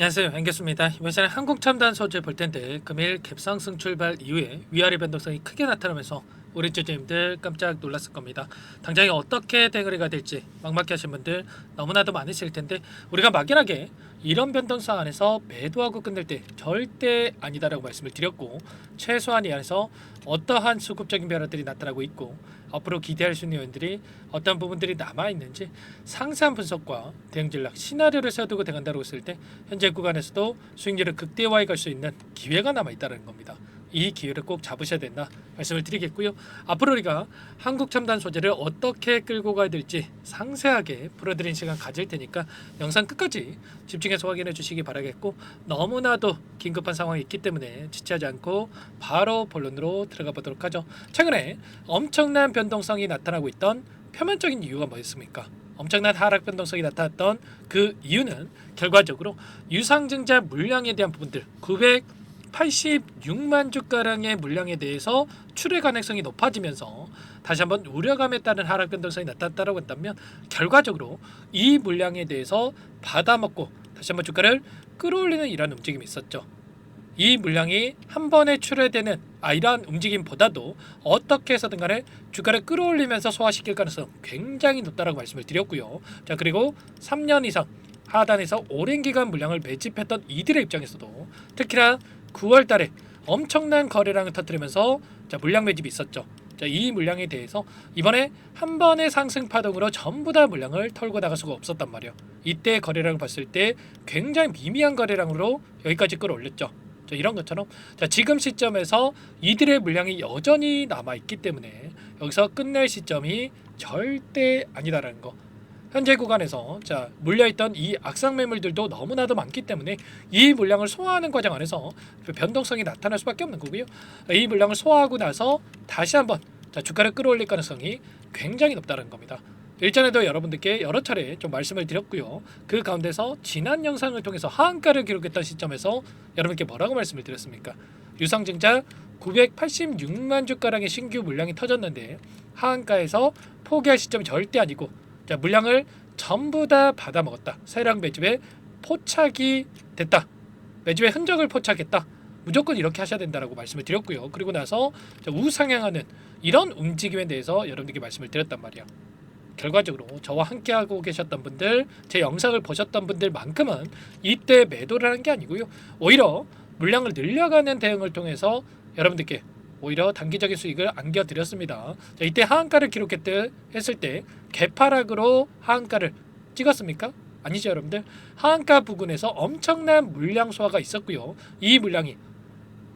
안녕하세요. 앵겼습니다. 이번 시간에 첨단 소재 볼 텐데 금일 갭상승 출발 이후에 위아래 변동성이 크게 나타나면서 우리 주주님들 깜짝 놀랐을 겁니다. 당장에 어떻게 대응이 될지 막막해 하신 분들 너무나도 많으실 텐데 우리가 막연하게 이런 변동성 안에서 매도하고 끝낼 때 절대 아니다라고 말씀을 드렸고 최소한 이 안에서 어떠한 수급적인 변화들이 나타나고 있고 앞으로 기대할 수 있는 요인들이 어떤 부분들이 남아 있는지 상세한 분석과 대응 전략 시나리오를 세워두고 대응한다고 했을 때 현재 구간에서도 수익률을 극대화해 갈 수 있는 기회가 남아 있다는 겁니다. 이 기회를 꼭 잡으셔야 된다 말씀을 드리겠고요. 앞으로 우리가 한국 첨단 소재를 어떻게 끌고 가야 될지 상세하게 풀어드린 시간 가질 테니까 영상 끝까지 집중해서 확인해 주시기 바라겠고 너무나도 긴급한 상황이 있기 때문에 지체하지 않고 바로 본론으로 들어가 보도록 하죠. 최근에 엄청난 변동성이 나타나고 있던 표면적인 이유가 뭐였습니까? 엄청난 하락 변동성이 나타났던 그 이유는 결과적으로 유상증자 물량에 대한 부분들 986만 주가량의 물량에 대해서 출회 가능성이 높아지면서 다시 한번 우려감에 따른 하락 변동성이 나타났다고 한다면 결과적으로 이 물량에 대해서 받아먹고 다시 한번 주가를 끌어올리는 이러한 움직임이 있었죠. 이 물량이 한 번에 출회되는 아 이러한 움직임보다도 어떻게 해서든 간에 주가를 끌어올리면서 소화시킬 가능성 굉장히 높다라고 말씀을 드렸고요. 자 그리고 3년 이상 하단에서 오랜 기간 물량을 매집했던 이들의 입장에서도 특히나 9월 달에 엄청난 거래량을 터뜨리면서 자 물량 매집이 있었죠. 자, 이 물량에 대해서 이번에 한 번의 상승 파동으로 전부 다 물량을 털고 나갈 수가 없었단 말이에요. 이때 거래량을 봤을 때 굉장히 미미한 거래량으로 여기까지 끌어올렸죠. 자, 이런 것처럼 자, 지금 시점에서 이들의 물량이 여전히 남아 있기 때문에 여기서 끝낼 시점이 절대 아니다라는 거. 현재 구간에서 자 물려있던 이 악상 매물들도 너무나도 많기 때문에 이 물량을 소화하는 과정 안에서 그 변동성이 나타날 수밖에 없는 거고요. 이 물량을 소화하고 나서 다시 한번 자 주가를 끌어올릴 가능성이 굉장히 높다는 겁니다. 일전에도 여러분들께 여러 차례 좀 말씀을 드렸고요. 그 가운데서 지난 영상을 통해서 하한가를 기록했던 시점에서 여러분께 뭐라고 말씀을 드렸습니까? 유상증자 986만 주가량의 신규 물량이 터졌는데 하한가에서 포기할 시점이 절대 아니고 자, 물량을 전부 다 받아 먹었다. 세량 매집에 포착이 됐다. 매집의 흔적을 포착했다. 무조건 이렇게 하셔야 된다라고 말씀을 드렸고요. 그리고 나서 자, 우상향하는 이런 움직임에 대해서 여러분들께 말씀을 드렸단 말이야. 결과적으로 저와 함께 하고 계셨던 분들, 제 영상을 보셨던 분들만큼은 이때 매도를 하는 게 아니고요. 오히려 물량을 늘려가는 대응을 통해서 여러분들께 오히려 단기적인 수익을 안겨드렸습니다. 자, 이때 하한가를 기록했을 했을 때 개파락으로 하한가를 찍었습니까? 아니죠, 여러분들. 하한가 부근에서 엄청난 물량 소화가 있었고요. 이 물량이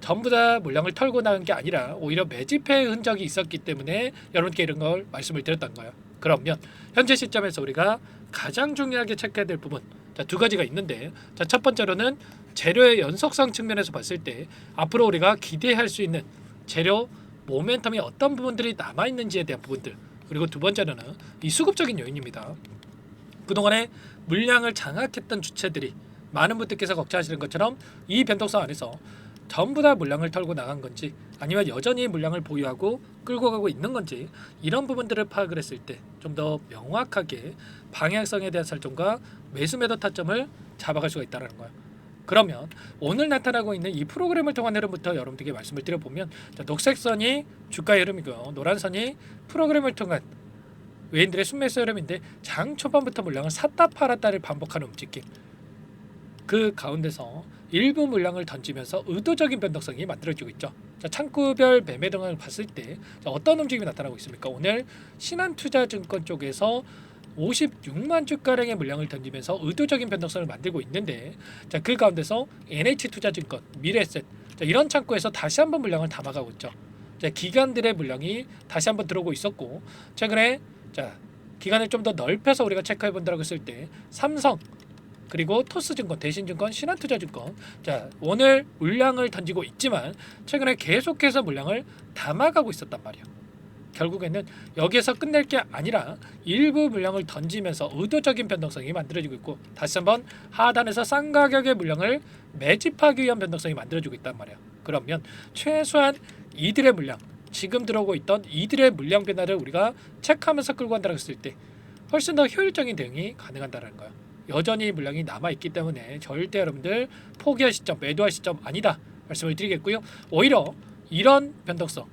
전부 다 물량을 털고 나간 게 아니라 오히려 매집의 흔적이 있었기 때문에 여러분께 이런 걸 말씀을 드렸던 거예요. 그러면 현재 시점에서 우리가 가장 중요하게 체크해야 될 부분 자, 두 가지가 있는데 자, 첫 번째로는 재료의 연속성 측면에서 봤을 때 앞으로 우리가 기대할 수 있는 재료 모멘텀이 어떤 부분들이 남아 있는지에 대한 부분들 그리고 두 번째로는 이 수급적인 요인입니다. 그동안에 물량을 장악했던 주체들이 많은 분들께서 걱정하시는 것처럼 이 변동성 안에서 전부 다 물량을 털고 나간 건지 아니면 여전히 물량을 보유하고 끌고 가고 있는 건지 이런 부분들을 파악을 했을 때 좀 더 명확하게 방향성에 대한 설정과 매수 매도 타점을 잡아갈 수가 있다는 거예요. 그러면 오늘 나타나고 있는 이 프로그램을 통한 흐름부터 여러분들께 말씀을 드려보면 자, 녹색 선이 주가 흐름이고요. 노란 선이 프로그램을 통한 외인들의 순매수 흐름인데 장 초반부터 물량을 샀다 팔았다를 반복하는 움직임. 그 가운데서 일부 물량을 던지면서 의도적인 변동성이 만들어지고 있죠. 자, 창구별 매매 등을 봤을 때 자, 어떤 움직임이 나타나고 있습니까? 오늘 신한투자증권 쪽에서 56만 주가량의 물량을 던지면서 의도적인 변동성을 만들고 있는데 자, 그 가운데서 NH투자증권, 미래셋 자, 이런 창구에서 다시 한번 물량을 담아가고 있죠. 자, 기관들의 물량이 다시 한번 들어오고 있었고 최근에 자 기간을 좀 더 넓혀서 우리가 체크해 본다고 했을 때 삼성 그리고 토스증권, 대신증권, 신한투자증권 자 오늘 물량을 던지고 있지만 최근에 계속해서 물량을 담아가고 있었단 말이에요. 결국에는 여기에서 끝낼 게 아니라 일부 물량을 던지면서 의도적인 변동성이 만들어지고 있고 다시 한번 하단에서 싼 가격의 물량을 매집하기 위한 변동성이 만들어지고 있단 말이에요. 그러면 최소한 이들의 물량 지금 들어오고 있던 이들의 물량 변화를 우리가 체크하면서 끌고 간다고 했을 때 훨씬 더 효율적인 대응이 가능한다는 거예요. 여전히 물량이 남아 있기 때문에 절대 여러분들 포기할 시점, 매도할 시점 아니다 말씀을 드리겠고요. 오히려 이런 변동성,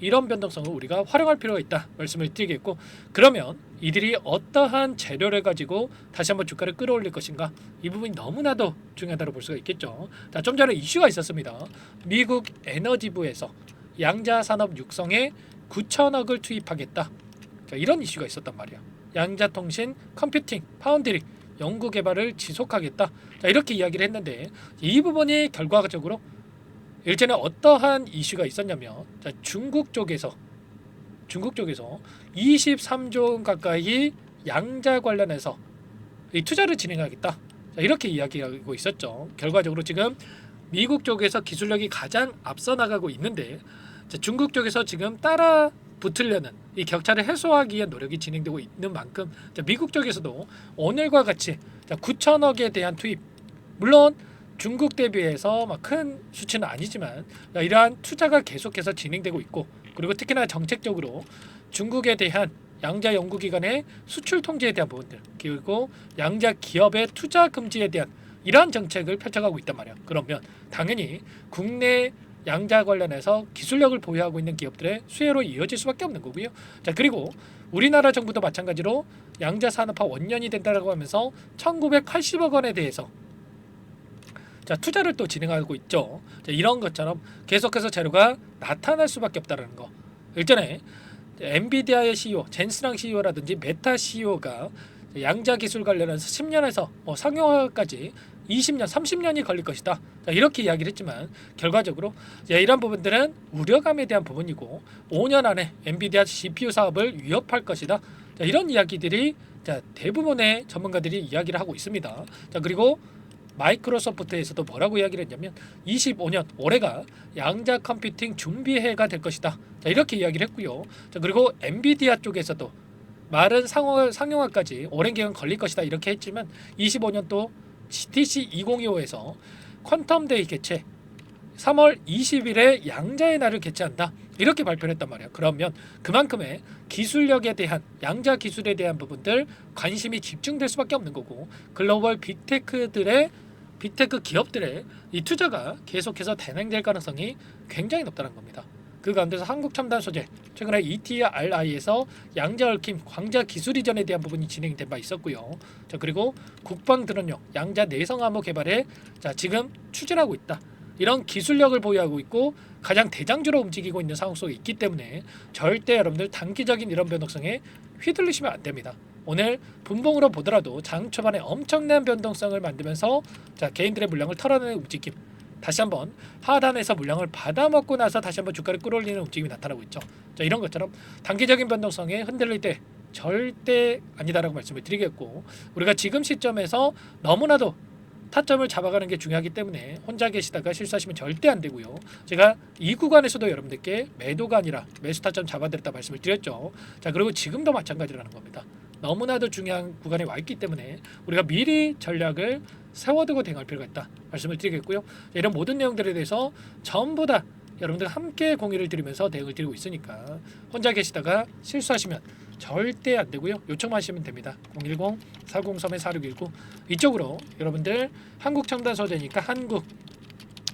이런 변동성을 우리가 활용할 필요가 있다 말씀을 드리겠고 그러면 이들이 어떠한 재료를 가지고 다시 한번 주가를 끌어올릴 것인가 이 부분이 너무나도 중요하다고 볼 수가 있겠죠. 자, 좀 전에 이슈가 있었습니다. 미국 에너지부에서 양자 산업 육성에 9천억을 투입하겠다. 자, 이런 이슈가 있었단 말이야. 양자통신, 컴퓨팅, 파운드리 연구 개발을 지속하겠다. 자, 이렇게 이야기를 했는데 이 부분이 결과적으로 일전에 어떠한 이슈가 있었냐면 자, 중국 쪽에서 중국 쪽에서 23조 원 가까이 양자 관련해서 이 투자를 진행하겠다. 자, 이렇게 이야기하고 있었죠. 결과적으로 지금 미국 쪽에서 기술력이 가장 앞서 나가고 있는데 자, 중국 쪽에서 지금 따라 붙으려는 이 격차를 해소하기 위한 노력이 진행되고 있는 만큼 자, 미국 쪽에서도 오늘과 같이 자, 9천억에 대한 투입 물론 중국 대비해서 막 큰 수치는 아니지만 자, 이러한 투자가 계속해서 진행되고 있고 그리고 특히나 정책적으로 중국에 대한 양자 연구기관의 수출 통제에 대한 부분들 그리고 양자 기업의 투자 금지에 대한 이러한 정책을 펼쳐가고 있단 말이야. 그러면 당연히 국내 양자 관련해서 기술력을 보유하고 있는 기업들의 수혜로 이어질 수밖에 없는 거고요. 자 그리고 우리나라 정부도 마찬가지로 양자 산업화 원년이 된다라고 하면서 1,980억 원에 대해서 자 투자를 또 진행하고 있죠. 자, 이런 것처럼 계속해서 재료가 나타날 수밖에 없다라는 거. 일전에 엔비디아의 CEO 젠스랑 CEO라든지 메타 CEO가 양자 기술 관련해서 10년에서 뭐 상용화까지 20년, 30년이 걸릴 것이다. 자, 이렇게 이야기를 했지만 결과적으로 자, 이런 부분들은 우려감에 대한 부분이고 5년 안에 엔비디아 CPU 사업을 위협할 것이다. 자, 이런 이야기들이 자, 대부분의 전문가들이 이야기를 하고 있습니다. 자, 그리고 마이크로소프트에서도 뭐라고 이야기를 했냐면 25년 올해가 양자 컴퓨팅 준비해가 될 것이다. 자, 이렇게 이야기를 했고요. 자, 그리고 엔비디아 쪽에서도 말은 상호, 상용화까지 오랜 기간 걸릴 것이다 이렇게 했지만 25년 또 GTC 2025에서 퀀텀 데이 개최 3월 20일에 양자의 날을 개최한다 이렇게 발표를 했단 말이야. 그러면 그만큼의 기술력에 대한 양자 기술에 대한 부분들 관심이 집중될 수밖에 없는 거고 글로벌 빅테크들의 빅테크 기업들의 이 투자가 계속해서 단행될 가능성이 굉장히 높다는 겁니다. 그 가운데서 한국 첨단 소재 최근에 ETRI에서 양자 얽힘 광자 기술 이전에 대한 부분이 진행된 바 있었고요. 자 그리고 국방 드론용 양자 내성 암호 개발에 자 지금 추진하고 있다. 이런 기술력을 보유하고 있고 가장 대장주로 움직이고 있는 상황 속에 있기 때문에 절대 여러분들 단기적인 이런 변동성에 휘둘리시면 안 됩니다. 오늘 분봉으로 보더라도 장 초반에 엄청난 변동성을 만들면서 자 개인들의 물량을 털어내는 움직임 다시 한번 하단에서 물량을 받아먹고 나서 다시 한번 주가를 끌어올리는 움직임이 나타나고 있죠. 자 이런 것처럼 단기적인 변동성에 흔들릴 때 절대 아니다라고 말씀을 드리겠고 우리가 지금 시점에서 너무나도 타점을 잡아가는 게 중요하기 때문에 혼자 계시다가 실수하시면 절대 안 되고요. 제가 이 구간에서도 여러분들께 매도가 아니라 매수 타점 잡아드렸다 말씀을 드렸죠. 자 그리고 지금도 마찬가지라는 겁니다. 너무나도 중요한 구간에 와 있기 때문에 우리가 미리 전략을 세워두고 대응할 필요가 있다 말씀을 드리겠고요. 이런 모든 내용들에 대해서 전부 다 여러분들 함께 공유를 드리면서 대응을 드리고 있으니까 혼자 계시다가 실수하시면 절대 안 되고요. 요청만 하시면 됩니다. 010 403 4619 이쪽으로 여러분들 한국 첨단 소재니까 한국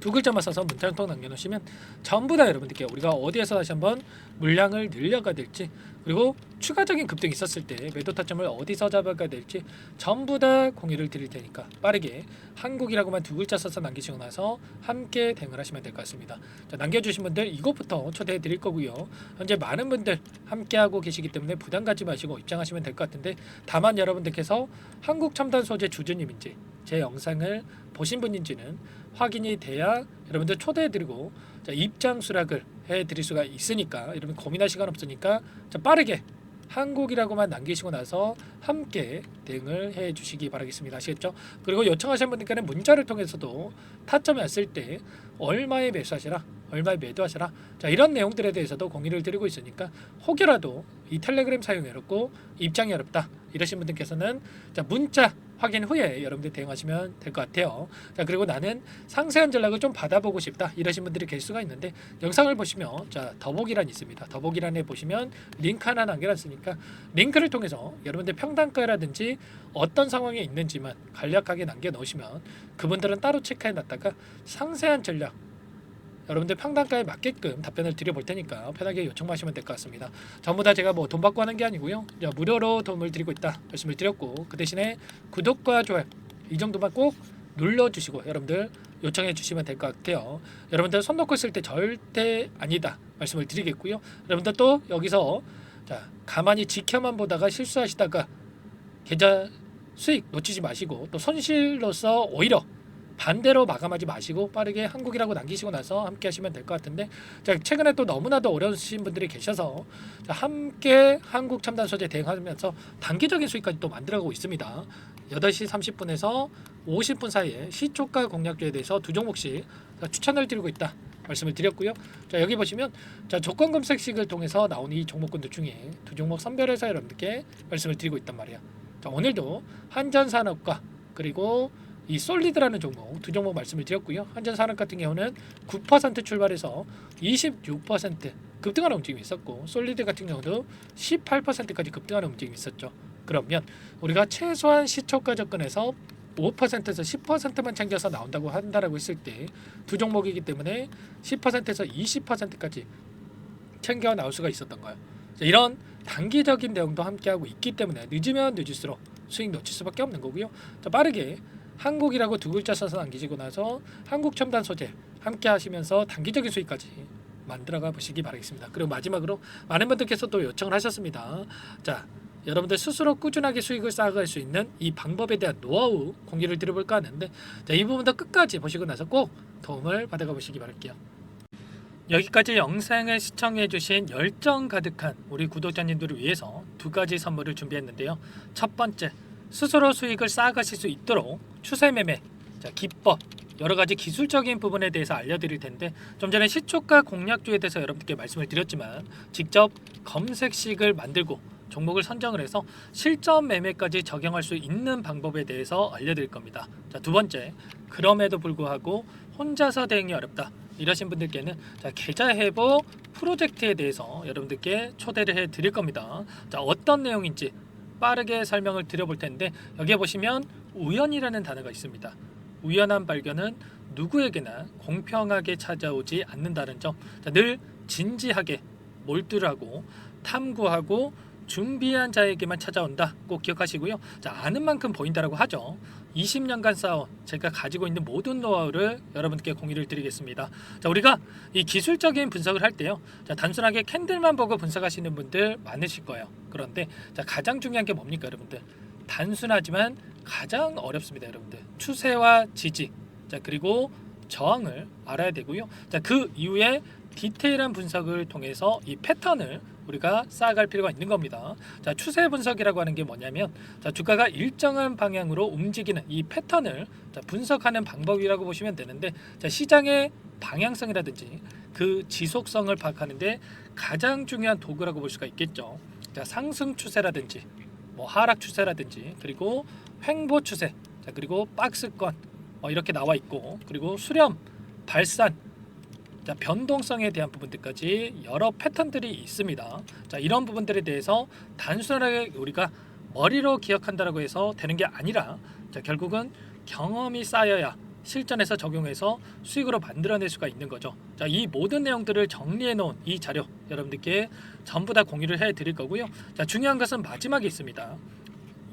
두 글자만 써서 문자 한통 남겨놓으시면 전부 다 여러분들께 우리가 어디에서 다시 한번 물량을 늘려가 될지 그리고 추가적인 급등이 있었을 때 매도 타점을 어디서 잡아가야 될지 전부 다 공유를 드릴 테니까 빠르게 한국이라고만 두 글자 써서 남기시고 나서 함께 대응을 하시면 될 것 같습니다. 자, 남겨주신 분들 이것부터 초대해 드릴 거고요. 현재 많은 분들 함께하고 계시기 때문에 부담 갖지 마시고 입장하시면 될 것 같은데 다만 여러분들께서 한국 첨단 소재 주주님인지 제 영상을 보신 분인지는 확인이 돼야 여러분들 초대해 드리고 자, 입장 수락을 해드릴 수가 있으니까 여러분 고민할 시간 없으니까 자, 빠르게 한국이라고만 남기시고 나서 함께 대응을 해 주시기 바라겠습니다. 아시겠죠? 그리고 요청하신 분들께는 문자를 통해서도 타점이 왔을 때 얼마에 매수하시라, 얼마에 매도하시라, 자 이런 내용들에 대해서도 공유를 드리고 있으니까 혹여라도 이 텔레그램 사용이 어렵고 입장이 어렵다. 이러신 분들께서는 자 문자 확인 후에 여러분들 대응하시면 될 것 같아요. 자 그리고 나는 상세한 전략을 좀 받아보고 싶다 이러신 분들이 계실 수가 있는데 영상을 보시면 자 더보기란 있습니다. 더보기란에 보시면 링크 하나 남겨놨으니까 링크를 통해서 여러분들 평단가라든지 어떤 상황에 있는지만 간략하게 남겨 놓으시면 그분들은 따로 체크해 놨다가 상세한 전략 여러분들 평단가에 맞게끔 답변을 드려볼 테니까 편하게 요청하시면 될 것 같습니다. 전부 다 제가 뭐 돈 받고 하는 게 아니고요. 자, 무료로 도움을 드리고 있다 말씀을 드렸고 그 대신에 구독과 좋아요 이 정도만 꼭 눌러주시고 여러분들 요청해 주시면 될 것 같아요. 여러분들 손 놓고 있을 때 절대 아니다 말씀을 드리겠고요. 여러분들 또 여기서 자 가만히 지켜만 보다가 실수하시다가 계좌 수익 놓치지 마시고 또 손실로서 오히려 반대로 마감하지 마시고 빠르게 한국이라고 남기시고 나서 함께 하시면 될 것 같은데 자, 최근에 또 너무나도 어려우신 분들이 계셔서 자, 함께 한국 첨단 소재 대응하면서 단기적인 수익까지 또 만들어가고 있습니다. 8시 30분에서 50분 사이에 시초가 공략주에 대해서 두 종목씩 자, 추천을 드리고 있다. 말씀을 드렸고요. 자 여기 보시면 자 조건 검색식을 통해서 나온 이 종목군들 중에 두 종목 선별해서 여러분들께 말씀을 드리고 있단 말이야. 자 오늘도 한전산업과 그리고 이 솔리드라는 종목 두 종목 말씀을 드렸고요. 한전산업 같은 경우는 9% 출발해서 26% 급등하는 움직임이 있었고 솔리드 같은 경우도 18%까지 급등하는 움직임이 있었죠. 그러면 우리가 최소한 시초가 접근해서 5%에서 10%만 챙겨서 나온다고 한다라고 했을 때 두 종목이기 때문에 10%에서 20%까지 챙겨 나올 수가 있었던 거예요. 자, 이런 단기적인 내용도 함께 하고 있기 때문에 늦으면 늦을수록 수익 놓칠 수밖에 없는 거고요. 자, 빠르게 한국이라고 두 글자 써서 남기시고 나서 한국 첨단 소재 함께 하시면서 단기적인 수익까지 만들어가 보시기 바라겠습니다. 그리고 마지막으로 많은 분들께서 또 요청을 하셨습니다. 자, 여러분들 스스로 꾸준하게 수익을 쌓아갈 수 있는 이 방법에 대한 노하우 공개를 드려볼까 하는데 자, 이 부분도 끝까지 보시고 나서 꼭 도움을 받아가 보시기 바랄게요. 여기까지 영상을 시청해주신 열정 가득한 우리 구독자님들을 위해서 두 가지 선물을 준비했는데요. 첫 번째, 스스로 수익을 쌓아가실 수 있도록 추세 매매, 자 기법, 여러 가지 기술적인 부분에 대해서 알려드릴 텐데 좀 전에 시초가 공략주에 대해서 여러분들께 말씀을 드렸지만 직접 검색식을 만들고 종목을 선정을 해서 실전 매매까지 적용할 수 있는 방법에 대해서 알려드릴 겁니다. 자, 두 번째, 그럼에도 불구하고 혼자서 대응이 어렵다. 이러신 분들께는 자, 계좌 회복 프로젝트에 대해서 여러분들께 초대를 해 드릴 겁니다. 자, 어떤 내용인지 빠르게 설명을 드려볼 텐데 여기에 보시면 우연이라는 단어가 있습니다. 우연한 발견은 누구에게나 공평하게 찾아오지 않는다는 점. 자, 늘 진지하게 몰두하고 탐구하고 준비한 자에게만 찾아온다. 꼭 기억하시고요. 자, 아는 만큼 보인다라고 하죠. 20년간 쌓아온 제가 가지고 있는 모든 노하우를 여러분께 공유를 드리겠습니다. 자, 우리가 이 기술적인 분석을 할 때요. 자, 단순하게 캔들만 보고 분석하시는 분들 많으실 거예요. 그런데 자, 가장 중요한 게 뭡니까, 여러분들? 단순하지만 가장 어렵습니다, 여러분들. 추세와 지지. 자, 그리고 저항을 알아야 되고요. 자, 그 이후에 디테일한 분석을 통해서 이 패턴을 우리가 쌓아갈 필요가 있는 겁니다. 자, 추세 분석이라고 하는 게 뭐냐면 자, 주가가 일정한 방향으로 움직이는 이 패턴을 자, 분석하는 방법이라고 보시면 되는데 자, 시장의 방향성이라든지 그 지속성을 파악하는데 가장 중요한 도구라고 볼 수가 있겠죠. 자, 상승 추세라든지 뭐 하락 추세라든지 그리고 횡보 추세 자, 그리고 박스권 뭐 이렇게 나와 있고 그리고 수렴 발산 자, 변동성에 대한 부분들까지 여러 패턴들이 있습니다. 자, 이런 부분들에 대해서 단순하게 우리가 머리로 기억한다라고 해서 되는 게 아니라 자, 결국은 경험이 쌓여야 실전에서 적용해서 수익으로 만들어낼 수가 있는 거죠. 자, 이 모든 내용들을 정리해 놓은 이 자료 여러분들께 전부 다 공유를 해 드릴 거고요. 자, 중요한 것은 마지막에 있습니다.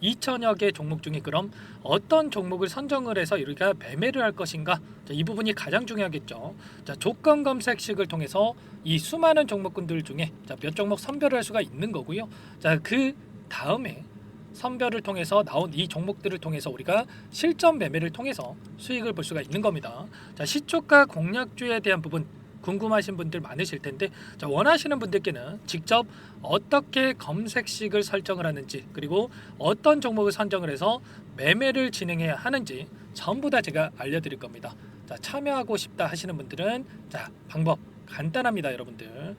2천여 개 종목 중에 그럼 어떤 종목을 선정을 해서 우리가 매매를 할 것인가? 자, 이 부분이 가장 중요하겠죠. 자, 조건 검색식을 통해서 이 수많은 종목군들 중에 자, 몇 종목 선별을 할 수가 있는 거고요. 자, 그 다음에 선별을 통해서 나온 이 종목들을 통해서 우리가 실전 매매를 통해서 수익을 볼 수가 있는 겁니다. 자, 시초가 공략주에 대한 부분 궁금하신 분들 많으실 텐데 자, 원하시는 분들께는 직접 어떻게 검색식을 설정을 하는지 그리고 어떤 종목을 선정을 해서 매매를 진행해야 하는지 전부 다 제가 알려드릴 겁니다. 자, 참여하고 싶다 하시는 분들은 자 방법 간단합니다, 여러분들.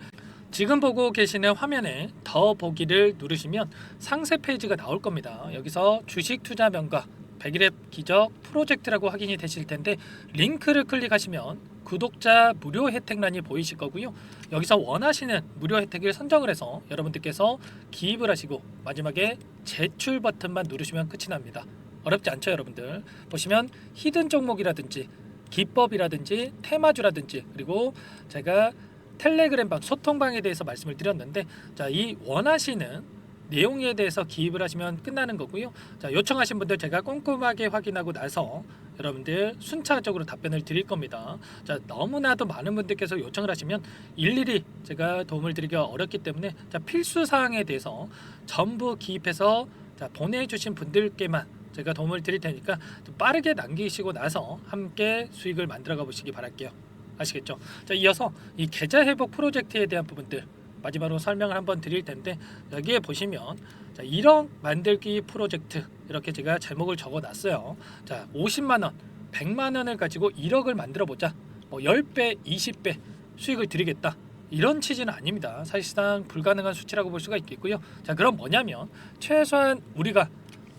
지금 보고 계시는 화면에 더 보기를 누르시면 상세 페이지가 나올 겁니다. 여기서 주식 투자 명가 100일의 기적 프로젝트라고 확인이 되실 텐데 링크를 클릭하시면 구독자 무료 혜택란이 보이실 거고요. 여기서 원하시는 무료 혜택을 선정을 해서 여러분들께서 기입을 하시고 마지막에 제출 버튼만 누르시면 끝이 납니다. 어렵지 않죠, 여러분들. 보시면 히든 종목이라든지 기법이라든지 테마주라든지 그리고 제가 텔레그램 방 소통방에 대해서 말씀을 드렸는데 자, 이 원하시는 내용에 대해서 기입을 하시면 끝나는 거고요. 자, 요청하신 분들 제가 꼼꼼하게 확인하고 나서 여러분들 순차적으로 답변을 드릴 겁니다. 자, 너무나도 많은 분들께서 요청을 하시면 일일이 제가 도움을 드리기가 어렵기 때문에 자, 필수 사항에 대해서 전부 기입해서 자, 보내주신 분들께만 제가 도움을 드릴 테니까 좀 빠르게 남기시고 나서 함께 수익을 만들어 가 보시기 바랄게요. 아시겠죠? 자, 이어서 이 계좌 회복 프로젝트에 대한 부분들 마지막으로 설명을 한번 드릴 텐데 여기에 보시면 자, 1억 만들기 프로젝트 이렇게 제가 제목을 적어 놨어요. 자, 50만 원, 100만 원을 가지고 1억을 만들어 보자. 뭐 10배, 20배 수익을 드리겠다. 이런 취지는 아닙니다. 사실상 불가능한 수치라고 볼 수가 있겠고요. 자, 그럼 뭐냐면 최소한 우리가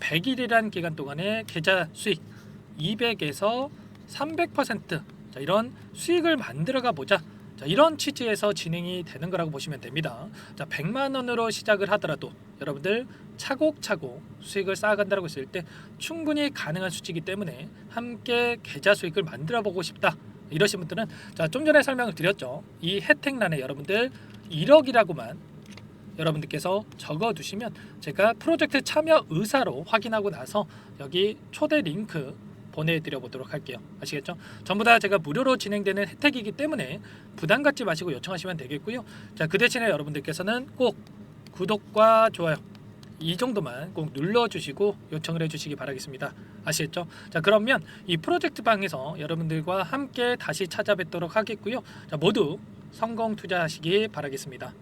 100일이란 기간 동안에 계좌 수익 200에서 300% 자, 이런 수익을 만들어가 보자. 자, 이런 취지에서 진행이 되는 거라고 보시면 됩니다. 자, 100만 원으로 시작을 하더라도 여러분들 차곡차곡 수익을 쌓아간다고 했을 때 충분히 가능한 수치이기 때문에 함께 계좌 수익을 만들어 보고 싶다. 이러신 분들은 자, 좀 전에 설명을 드렸죠. 이 혜택란에 여러분들 1억이라고만 여러분들께서 적어 두시면 제가 프로젝트 참여 의사로 확인하고 나서 여기 초대 링크 보내드려 보도록 할게요. 아시겠죠? 전부 다 제가 무료로 진행되는 혜택이기 때문에 부담 갖지 마시고 요청하시면 되겠고요. 자, 그 대신에 여러분들께서는 꼭 구독과 좋아요 이 정도만 꼭 눌러주시고 요청을 해주시기 바라겠습니다. 아시겠죠? 자, 그러면 이 프로젝트 방에서 여러분들과 함께 다시 찾아뵙도록 하겠고요. 자, 모두 성공 투자하시기 바라겠습니다.